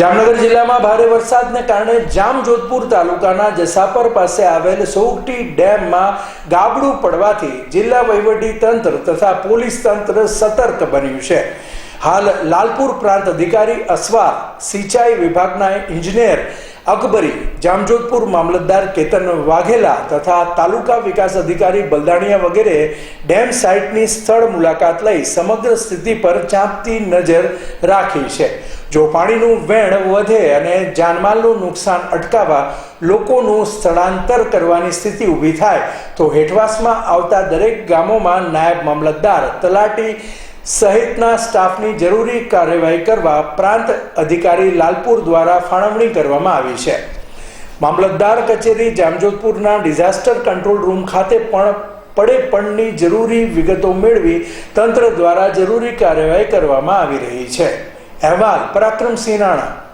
જામનગર જિલ્લામાં ભારે વરસાદને કારણે જામજોધપુર તાલુકાના જસાપર પાસે આવેલ સોગટી ડેમમાં ગાબડું પડવાથી જિલ્લા વહીવટી તંત્ર તથા પોલીસ તંત્ર સતર્ક બન્યું છે. હાલ લાલપુર પ્રાંત અધિકારી અસવાર સિંચાઈ વિભાગના ઇજનેર અકબરી, જામજોધપુર મામલતદાર કેતન વાઘેલા તથા તાલુકા વિકાસ અધિકારી બલદાણિયા વગેરે ડેમ સાઇટની સ્થળ મુલાકાત લઈ સમગ્ર સ્થિતિ પર ચાંપતી નજર રાખી છે. જો પાણીનું વેણ વધે અને જાનમાલનું નુકસાન અટકાવવા લોકોનું સ્થળાંતર કરવાની સ્થિતિ ઊભી થાય, તો હેઠવાસમાં આવતા દરેક ગામોમાં નાયબ મામલતદાર તલાટી સહિતના સ્ટાફની જરૂરી કાર્યવાહી કરવા પ્રાંત અધિકારી લાલપુર દ્વારા ફાળવણી કરવામાં આવી છે. મામલતદાર કચેરી જામજોધપુરના ડિઝાસ્ટર કંટ્રોલ રૂમ ખાતે પણ પડે પણની જરૂરી વિગતો મેળવી તંત્ર દ્વારા જરૂરી કાર્યવાહી કરવામાં આવી રહી છે. અહેવાલ પરાક્રમસિંહ રાણા.